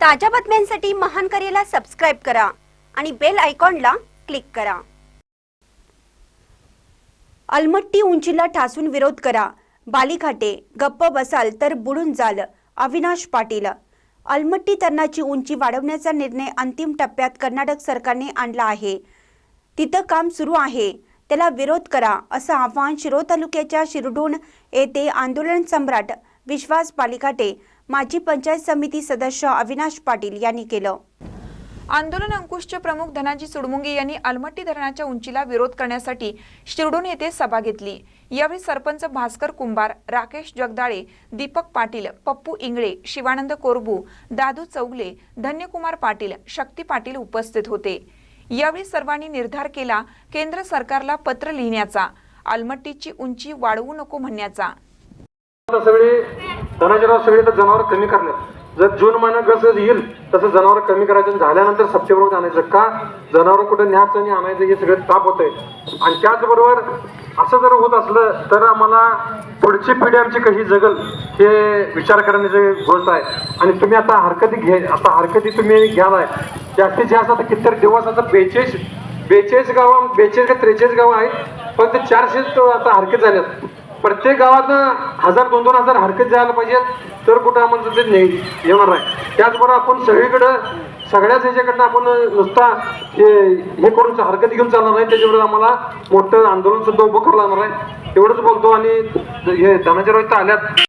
ताज्या बातम्यांसाठी महान करेला सबस्क्राईब करा आणि बेल आयकॉनला क्लिक करा. अलमट्टी उंचीला ठासून विरोध करा. बालीघाटे गप्प बसाल तर बुडून जाल अविनाश पाटील. अलमट्टी धरणाची उंची वाढवण्याचा निर्णय अंतिम टप्प्यात कर्नाटक सरकारने आणला आहे. तिथं काम सुरू आहे. त्याला विरोध करा असं आव्हान शिरो तालुक्याच्या शिरडून येथे आंदोलन सम्राट विश्वास बालिकाटे माजी पंचायत समिती सदस्य अविनाश पाटील यांनी केलं. आंदोलन अंकुशचे प्रमुख धनाजी सुडमुंगे यांनी अलमट्टी धरणाच्या उंचीला विरोध करण्यासाठी शिरडून येथे सभा घेतली. यावेळी सरपंच भास्कर कुंभार राकेश जगदाळे दीपक पाटील पप्पू इंगळे शिवानंद कोरबू दादू चौगले धन्यकुमार पाटील शक्ती पाटील उपस्थित होते. यावेळी सर्वांनी निर्धार केला केंद्र सरकारला पत्र लिहिण्याचा. अलमट्टीची उंची वाढवू नको म्हणण्याचा. सगळे धनाजीराव सगळे तर जनावर कमी करले जर जून महिना कसं येईल तसं जनावर कमी करायचं आणि झाल्यानंतर सप्टेंबरमध्ये आणायचं. का? जनावर कुठं न्यायचं आणि आणायचं हे सगळं ताप होत आहे आणि त्याचबरोबर असं जर होत असलं तर आम्हाला पुढची पिढी आमची कशी जगल हे विचार करण्याची गोष्ट आहे. आणि तुम्ही आता हरकती घे आता हरकती तुम्ही घ्याल आहे जास्तीत जास्त आता कितीतरी दिवस आता बेचाळीस बेचाळीस गाव बेचाळीस का त्रेचाळीस गावं आहेत पण ते चारशे आता हरकत झाल्यात. प्रत्येक गावात हजार दोन दोन हजार हरकत जायला पाहिजेत. तर कुठं आम्हाला ते नाही येणार आहे त्याचबरोबर आपण सगळीकडं सगळ्याच ह्याच्याकडनं आपण नुसता हे हे करून हरकत घेऊन चालणार नाही. त्याच्याबरोबर आम्हाला मोठं आंदोलन सुद्धा उभं करावं लागणार आहे. एवढंच बोलतो आणि हे धनाच्या इथं आल्यात.